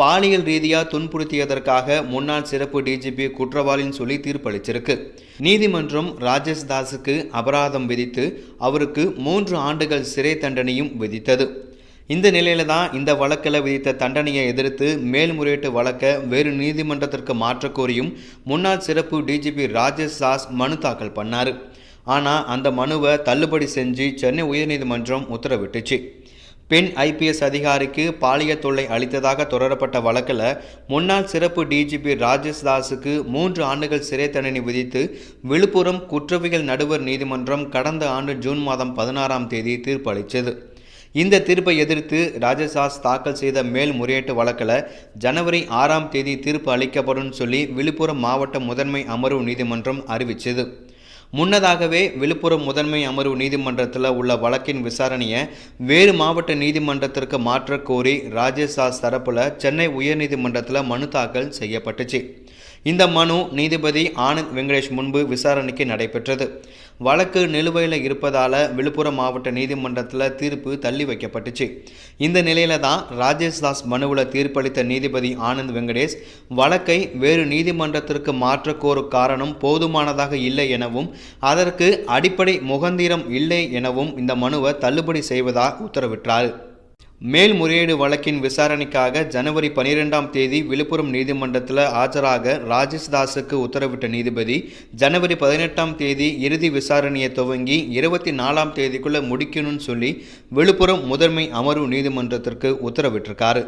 பாலியல் ரீதியாக துன்புறுத்தியதற்காக முன்னாள் சிறப்பு டிஜிபி குற்றவாளின்னு சொல்லி தீர்ப்பளிச்சிருக்கு. நீதிமன்றம் ராஜேஷ் தாஸுக்கு அபராதம் விதித்து அவருக்கு மூன்று ஆண்டுகள் சிறை தண்டனையும் விதித்தது. இந்த நிலையில தான் இந்த வழக்கில் விதித்த தண்டனையை எதிர்த்து மேல்முறையீட்டு வழக்கை வேறு நீதிமன்றத்திற்கு மாற்றக்கோரியும் முன்னாள் சிறப்பு டிஜிபி ராஜேஷ் தாஸ் மனு தாக்கல் பண்ணார். ஆனால் அந்த மனுவை தள்ளுபடி செஞ்சு சென்னை உயர்நீதிமன்றம் உத்தரவிட்டுச்சு. பெண் ஐபிஎஸ் அதிகாரிக்கு பாலியல் தொல்லை அளித்ததாக தொடரப்பட்ட வழக்கில் முன்னாள் சிறப்பு டிஜிபி ராஜேஷ் தாஸுக்கு மூன்று ஆண்டுகள் சிறை தண்டனை விதித்து விழுப்புரம் குற்றவியல் நடுவர் நீதிமன்றம் கடந்த ஆண்டு ஜூன் மாதம் பதினாறாம் தேதி தீர்ப்பு அளித்தது. இந்த தீர்ப்பை எதிர்த்து ராஜசாஸ் தாக்கல் செய்த மேல்முறையீட்டு வழக்கில் ஜனவரி ஆறாம் தேதி தீர்ப்பு அளிக்கப்படும் சொல்லி விழுப்புரம் மாவட்ட முதன்மை அமர்வு நீதிமன்றம் அறிவித்தது. முன்னதாகவே விழுப்புரம் முதன்மை அமர்வு நீதிமன்றத்தில் உள்ள வழக்கின் விசாரணையை வேறு மாவட்ட நீதிமன்றத்திற்கு மாற்றக் கோரி சாஸ் தரப்பில் சென்னை உயர்நீதிமன்றத்தில் மனு தாக்கல் செய்யப்பட்டுச்சு. இந்த மனு நீதிபதி ஆனந்த் வெங்கடேஷ் முன்பு விசாரணைக்கு நடைபெற்றது. வழக்கு நிலுவையில் இருப்பதால் விழுப்புரம் மாவட்ட நீதிமன்றத்தில் தீர்ப்பு தள்ளி வைக்கப்பட்டுச்சு. இந்த நிலையில தான் ராஜேஷ் தாஸ் மனுவில் தீர்ப்பளித்த நீதிபதி ஆனந்த் வெங்கடேஷ் வழக்கை வேறு நீதிமன்றத்திற்கு மாற்ற கோரும் காரணம் போதுமானதாக இல்லை எனவும் அதற்கு அடிப்படை முகந்திரம் இல்லை எனவும் இந்த மனுவை தள்ளுபடி செய்வதாக உத்தரவிட்டார். மேல்முறையீடு வழக்கின் விசாரணைக்காக ஜனவரி பனிரெண்டாம் தேதி விழுப்புரம் நீதிமன்றத்தில் ஆஜராக ராஜேஷ் தாஸுக்கு உத்தரவிட்ட நீதிபதி ஜனவரி பதினெட்டாம் தேதி இறுதி விசாரணையை துவங்கி இருபத்தி நாலாம் தேதிக்குள்ளே முடிக்கணும்னு சொல்லி விழுப்புரம் முதன்மை அமர்வு நீதிமன்றத்திற்கு உத்தரவிட்டிருக்காரு.